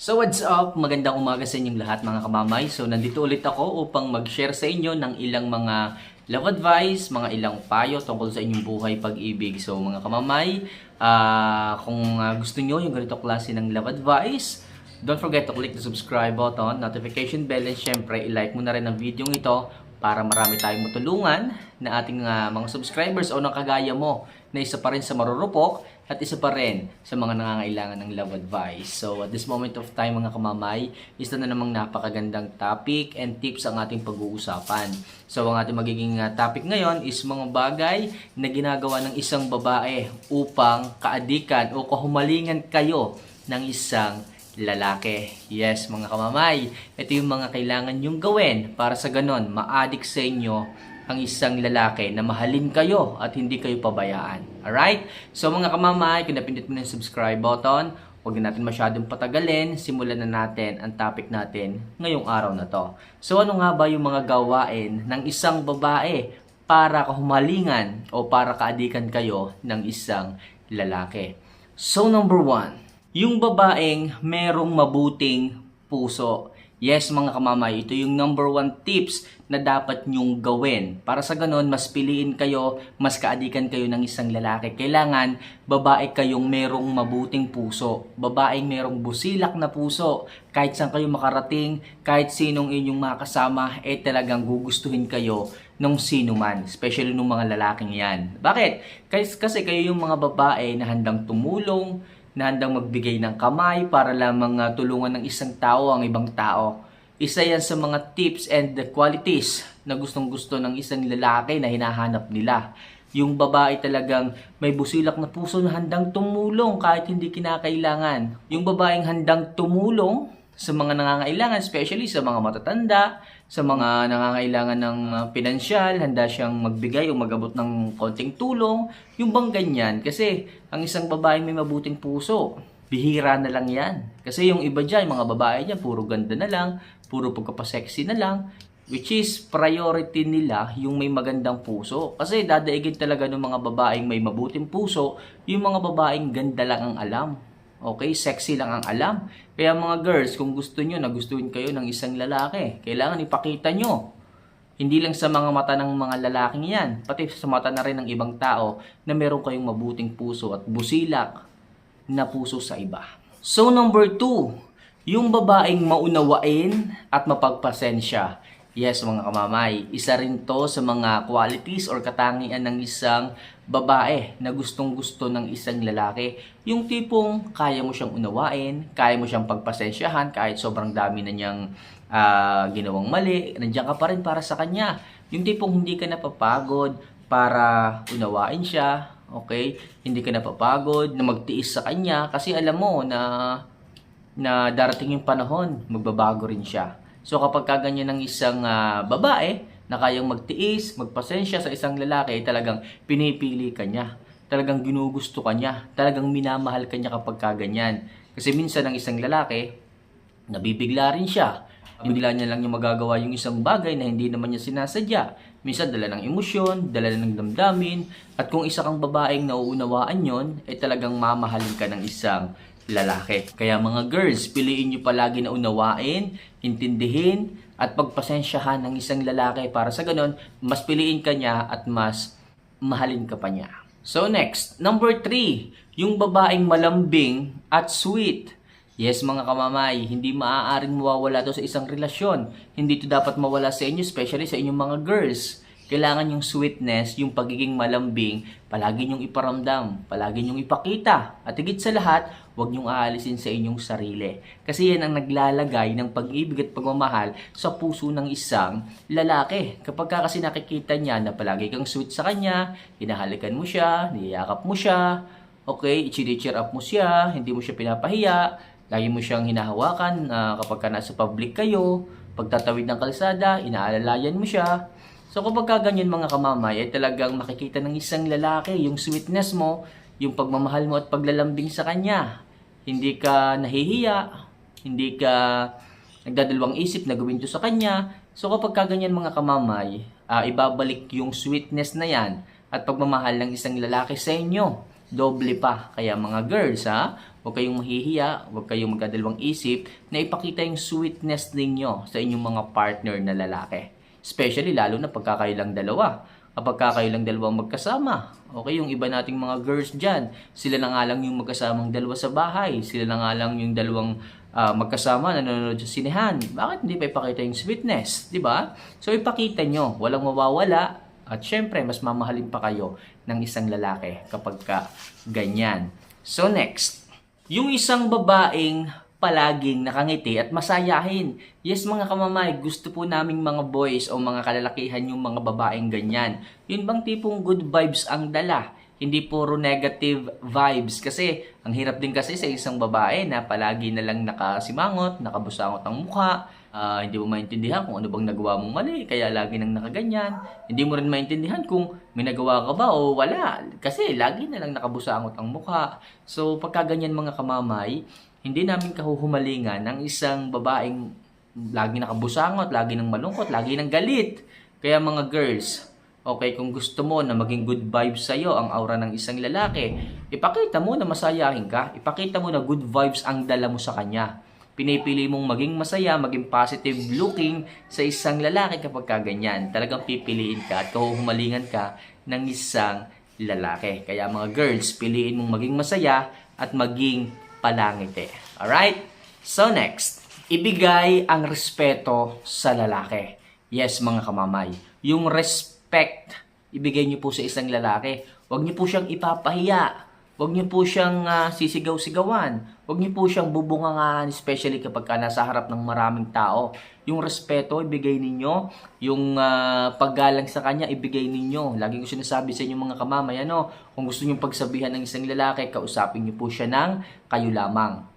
So what's up? Magandang umaga sa inyong lahat mga kamamay. So nandito ulit ako upang mag-share sa inyo ng ilang mga love advice, mga ilang payo tungkol sa inyong buhay pag-ibig. So mga kamamay, ah, kung ah, gusto nyo yung ganito klase ng love advice, don't forget to click the subscribe button, notification bell, and syempre i-like mo na rin ang video ito para marami tayong matulungan na ating ah, mga subscribers o nakagaya mo na isa pa rin sa marurupok at isa pa rin sa mga nangangailangan ng love advice. So at this moment of time mga kamamay, isa na namang napakagandang topic and tips ang ating pag-uusapan. So ang ating magiging ah, topic ngayon is mga bagay na ginagawa ng isang babae upang kaadikan o kahumalingan kayo ng isang lalaki. Yes, mga kamamay, ito yung mga kailangan nyong gawin para sa ganon, ma-addict sa inyo ang isang lalaki na mahalin kayo at hindi kayo pabayaan. Alright? So mga kamamay, kung napindot mo na yung subscribe button, huwag na natin masyadong patagalin, simulan na natin ang topic natin ngayong araw na to. So ano nga ba yung mga gawain ng isang babae para kahumalingan o para kaadikan kayo ng isang lalaki? So number one, yung babaeng merong mabuting puso. Yes, mga kamamay, ito yung number one tips na dapat nyong gawin. Para sa ganon, mas piliin kayo, mas kaadikan kayo ng isang lalaki. Kailangan, babae kayong merong mabuting puso. Babaeng merong busilak na puso. Kahit saan kayo makarating, kahit sinong inyong makasama, eh talagang gugustuhin kayo nung sino man. Especially nung mga lalaking yan. Bakit? Kasi, kasi kayo yung mga babae na handang tumulong, na handang magbigay ng kamay para lamang ah, tulungan ng isang tao ang ibang tao. Isa yan sa mga tips and the qualities na gustong gusto ng isang lalaki na hinahanap nila. Yung babae talagang may busilak na puso na handang tumulong kahit hindi kinakailangan. Yung babaeng handang tumulong sa mga nangangailangan, especially sa mga matatanda, sa mga nangangailangan ng uh, pinansyal, handa siyang magbigay o magabot ng konting tulong, yung bang ganyan. Kasi ang isang babae may mabuting puso, bihira na lang yan. Kasi yung iba dyan, mga babae dyan, puro ganda na lang, puro pagkapasexy na lang, which is priority nila yung may magandang puso. Kasi dadaigin talaga ng mga babaeng may mabuting puso, yung mga babaeng ganda lang ang alam. Okay, sexy lang ang alam. Kaya mga girls, kung gusto nyo, nagustuhin kayo ng isang lalaki, kailangan ipakita nyo. Hindi lang sa mga mata ng mga lalaking yan, pati sa mata na rin ng ibang tao na meron kayong mabuting puso at busilak na puso sa iba. So number two, yung babaeng maunawain at mapagpasensya. Yes, mga kamamay, isa rin to sa mga qualities or katangian ng isang babae na gustong gusto ng isang lalaki. Yung tipong kaya mo siyang unawain, kaya mo siyang pagpasensyahan kahit sobrang dami na niyang ah, ginawang mali, nandiyan ka pa rin para sa kanya. Yung tipong hindi ka napapagod para unawain siya, okay? Hindi ka napapagod na magtiis sa kanya kasi alam mo na na darating yung panahon, magbabago rin siya. So kapag kaganyan ng isang ah, babae na kayang magtiis, magpasensya sa isang lalaki, talagang pinipili ka niya. Talagang ginugusto ka niya. Talagang minamahal ka niya kapag kaganyan. Kasi minsan ng isang lalaki, nabibigla rin siya. Bigla niya lang yung magagawa yung isang bagay na hindi naman niya sinasadya. Minsan dala ng emosyon, dala ng damdamin, at kung isa kang babaeng nauunawaan yon, eh talagang mamahalin ka ng isang lalaki. Kaya mga girls, piliin nyo palagi na unawain, intindihin, at pagpasensyahan ng isang lalaki para sa ganon, mas piliin ka niya at mas mahalin ka pa niya. So next, number three, yung babaeng malambing at sweet. Yes mga kamamay, hindi maaaring mawawala to sa isang relasyon. Hindi to dapat mawala sa inyo, especially sa inyong mga girls. Kailangan yung sweetness, yung pagiging malambing, palagi nyong iparamdam, palagi nyong ipakita. At higit sa lahat, huwag nyong aalisin sa inyong sarili. Kasi yan ang naglalagay ng pag-ibig at pagmamahal sa puso ng isang lalaki. Kapag ka kasi nakikita niya na palagi kang sweet sa kanya, hinahalikan mo siya, niyakap mo siya, okay, i-cheer up mo siya, hindi mo siya pinapahiya, lagi mo siyang hinahawakan ah, kapag ka nasa public kayo, pagtatawid ng kalsada, inaalalayan mo siya. So kapag ka ganyan mga kamamay, ay talagang makikita ng isang lalaki yung sweetness mo, yung pagmamahal mo at paglalambing sa kanya. Hindi ka nahihiya, hindi ka nagdadalawang isip na gawin to sa kanya. So kapag ka ganyan mga kamamay, ah, ibabalik yung sweetness na yan at pagmamahal ng isang lalaki sa inyo. Doble pa. Kaya mga girls ha, Huwag kayong mahihiya, huwag kayong magkadalawang isip na ipakita yung sweetness ninyo sa inyong mga partner na lalaki. Especially lalo na pagka kayo lang dalawa. Kapag ka kayo lang dalawang magkasama. Okay, yung iba nating mga girls dyan, sila na nga lang yung magkasamang dalawa sa bahay. Sila na nga lang yung dalawang ah, magkasama nanonood sa sinehan. Bakit hindi pa ipakita yung sweetness? ba? So ipakita nyo, walang mawawala. At syempre, mas mamahalin pa kayo ng isang lalaki kapag ka ganyan. So next, yung isang babaeng palaging nakangiti at masayahin. Yes mga kamamay, gusto po naming mga boys o mga kalalakihan yung mga babaeng ganyan. Yun bang tipong good vibes ang dala? Hindi puro negative vibes. Kasi ang hirap din kasi sa isang babae na palagi na lang nakasimangot, nakabusangot ang mukha, ah, hindi mo maintindihan kung ano bang nagawa mong mali, kaya lagi nang nakaganyan. Hindi mo rin maintindihan kung may nagawa ka ba o wala. Kasi lagi na lang nakabusangot ang mukha. So pagka ganyan mga kamamay, hindi namin kahuhumalingan ang isang babaeng lagi nakabusangot, lagi nang malungkot, lagi nang galit. Kaya mga girls, okay, kung gusto mo na maging good vibes sa'yo ang aura ng isang lalaki, ipakita mo na masayahin ka, ipakita mo na good vibes ang dala mo sa kanya. Pinipili mong maging masaya, maging positive looking sa isang lalaki kapag kaganyan. Talagang pipiliin ka at kahuhumalingan ka ng isang lalaki. Kaya mga girls, piliin mong maging masaya at maging palangiti. Alright? So next, ibigay ang respeto sa lalaki. Yes, mga kamamay. Yung respect, ibigay niyo po sa isang lalaki. Huwag niyo po siyang ipapahiya. Huwag niyo po siyang ah, sisigaw-sigawan. Huwag niyo po siyang bubungangaan, especially kapag ka nasa harap ng maraming tao. Yung respeto, ibigay ninyo. Yung ah, paggalang sa kanya, ibigay ninyo. Lagi ko sinasabi sa inyo mga kamamay, ano, kung gusto niyo pagsabihan ng isang lalaki, kausapin niyo po siya ng kayo lamang.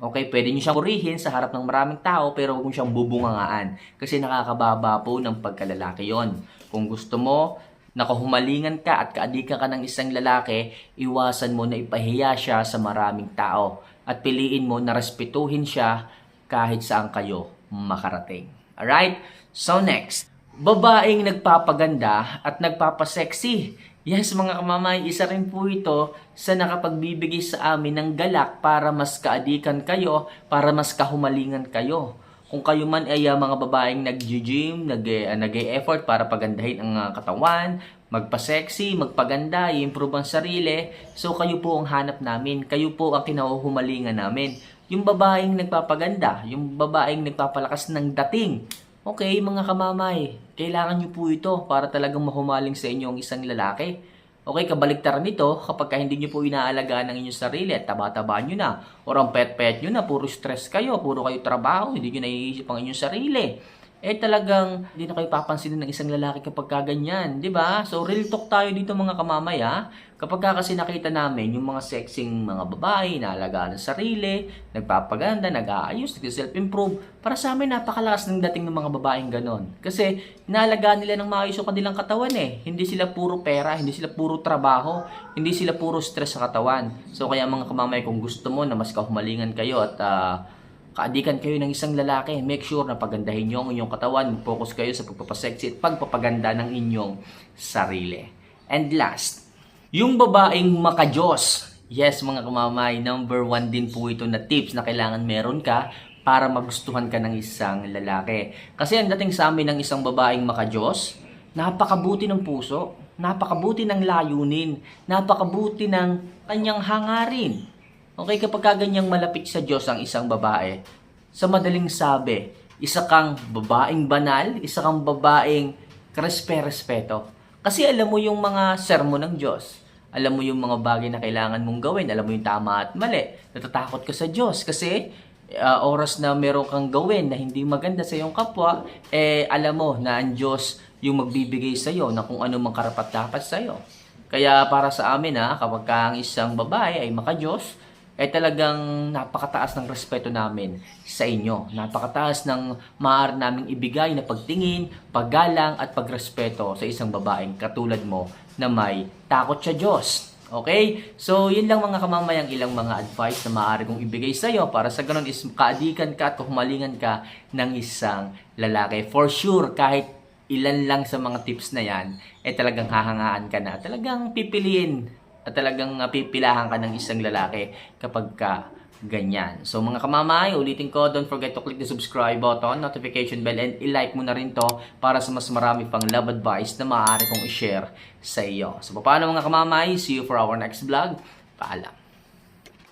Okay, pwede niyo siyang purihin sa harap ng maraming tao pero huwag mo siyang bubungangaan kasi nakakababa po ng pagkalalaki yon. Kung gusto mo, nakahumalingan ka at kaadika ka ng isang lalaki, iwasan mo na ipahiya siya sa maraming tao at piliin mo na respetuhin siya kahit saan kayo makarating. Alright? So next, babaeng nagpapaganda at nagpapasexy. Yes, mga kamamay, isa rin po ito sa nakapagbibigay sa amin ng galak para mas kaadikan kayo, para mas kahumalingan kayo. Kung kayo man ay ah, mga babaeng nag-gym, nag, uh, nag-effort para pagandahin ang ah, katawan, magpa-sexy, magpaganda, i-improve ang sarili, so kayo po ang hanap namin, kayo po ang kinahuhumalingan namin. Yung babaeng nagpapaganda, yung babaeng nagpapalakas ng dating, Okay, mga kamamay, kailangan nyo po ito para talagang mahumaling sa inyo ang isang lalaki. Okay, kabaliktaran nito kapag ka hindi nyo po inaalagaan ang inyong sarili at taba-taba nyo na or ang pet-pet nyo na, puro stress kayo, puro kayo trabaho, hindi nyo naiisip ang inyong sarili. Eh talagang hindi na kayo papansinin ng isang lalaki kapag kaganyan, di ba? So real talk tayo dito mga kamamay. Kapag ka kasi nakita namin yung mga sexing mga babae na alagaan ng sarili, nagpapaganda, nag-aayos, nag-self-improve, para sa amin napakalakas ng dating ng mga babaeng ganon. Kasi inaalagaan nila ng maayos yung kanilang katawan eh. Hindi sila puro pera, hindi sila puro trabaho, hindi sila puro stress sa katawan. So kaya mga kamamay, kung gusto mo na mas kahumalingan kayo at ah, kaadikan kayo ng isang lalaki, make sure na pagandahin nyo ang inyong katawan, focus kayo sa pagpapasexy at pagpapaganda ng inyong sarili. And last, yung babaeng makajos. Yes, mga kamamay, number one din po ito na tips na kailangan meron ka para magustuhan ka ng isang lalaki. Kasi ang dating sa amin ng isang babaeng makajos, napakabuti ng puso, napakabuti ng layunin, napakabuti ng kanyang hangarin. Okay, kapag kaganyang malapit sa Diyos ang isang babae, sa madaling sabi, isa kang babaeng banal, isa kang babaeng karespe-respeto. Kasi alam mo yung mga sermon ng Diyos. Alam mo yung mga bagay na kailangan mong gawin. Alam mo yung tama at mali. Natatakot ka sa Diyos kasi uh, oras na meron kang gawin na hindi maganda sa iyong kapwa, eh alam mo na ang Diyos yung magbibigay sa iyo na kung ano mang karapat dapat sa iyo. Kaya para sa amin ha, kapag ka ang isang babae ay makajos, ay talagang napakataas ng respeto namin sa inyo. Napakataas ng maaari naming ibigay na pagtingin, paggalang at pagrespeto sa isang babaeng katulad mo na may takot sa Diyos. Okay? So, yun lang mga kamamayang ilang mga advice na maaari kong ibigay sa iyo para sa ganun is kaadikan ka at kumalingan ka ng isang lalaki. For sure, kahit ilan lang sa mga tips na yan, eh talagang hahangaan ka na. Talagang pipiliin at talagang pipilahan ka ng isang lalaki kapag ka ganyan. So mga kamamay, ulitin ko, don't forget to click the subscribe button, notification bell, and i-like mo na rin to para sa mas marami pang love advice na maaari kong i-share sa iyo. So paano mga kamamay, see you for our next vlog. Paalam.